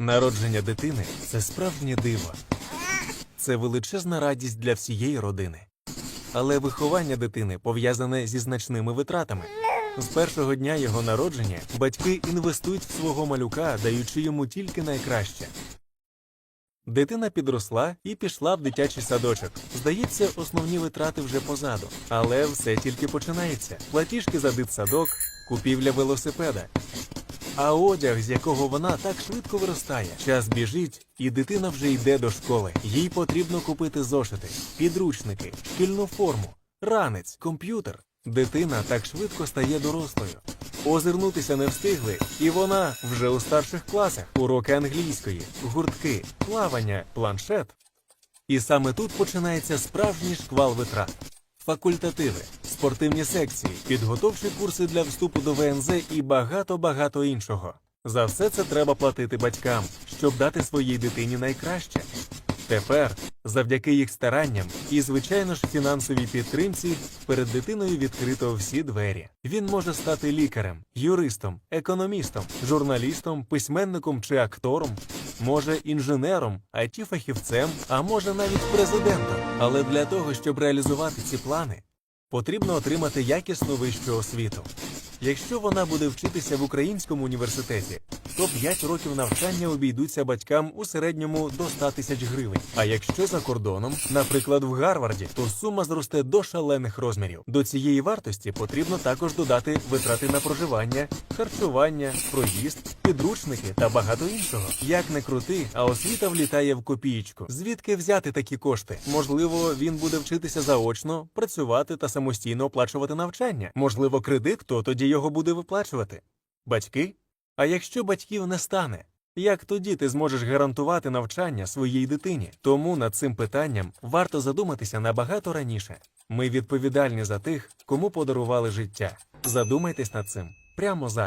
Народження дитини це справжнє диво. Це величезна радість для всієї родини. Але виховання дитини пов'язане зі значними витратами. З першого дня його народження батьки інвестують в свого малюка, даючи йому тільки найкраще. Дитина підросла і пішла в дитячий садочок. Здається, основні витрати вже позаду. Але все тільки починається. Платіжки за дитсадок, купівля велосипеда. А одяг, з якого вона так швидко виростає. Час біжить, і дитина вже йде до школи. Їй потрібно купити зошити, підручники, шкільну форму, ранець, комп'ютер. Дитина так швидко стає дорослою. Озирнутися не встигли, і вона вже у старших класах. Уроки англійської, гуртки, плавання, планшет. І саме тут починається справжній шквал витрат. Факультативи, спортивні секції, підготовчі курси для вступу до ВНЗ і багато-багато іншого. За все це треба платити батькам, щоб дати своїй дитині найкраще. Тепер, завдяки їх старанням і, звичайно ж, фінансовій підтримці, перед дитиною відкрито всі двері. Він може стати лікарем, юристом, економістом, журналістом, письменником чи актором, може інженером, it фахівцем, а може навіть президентом. Але для того, щоб реалізувати ці плани, потрібно отримати якісну вищу освіту. Якщо вона буде вчитися в українському університеті, то 5 років навчання обійдуться батькам у середньому до 100 тисяч гривень. А якщо за кордоном, наприклад, в Гарварді, то сума зросте до шалених розмірів. До цієї вартості потрібно також додати витрати на проживання, харчування, проїзд, підручники та багато іншого. Як не крути, а освіта влітає в копієчку. Звідки взяти такі кошти? Можливо, він буде вчитися заочно, працювати та самостійно оплачувати навчання. Можливо, кредит, хто тоді його буде виплачувати? Батьки? А якщо батьків не стане, як тоді ти зможеш гарантувати навчання своїй дитині? Тому над цим питанням варто задуматися набагато раніше. Ми відповідальні за тих, кому подарували життя. Задумайтесь над цим прямо зараз.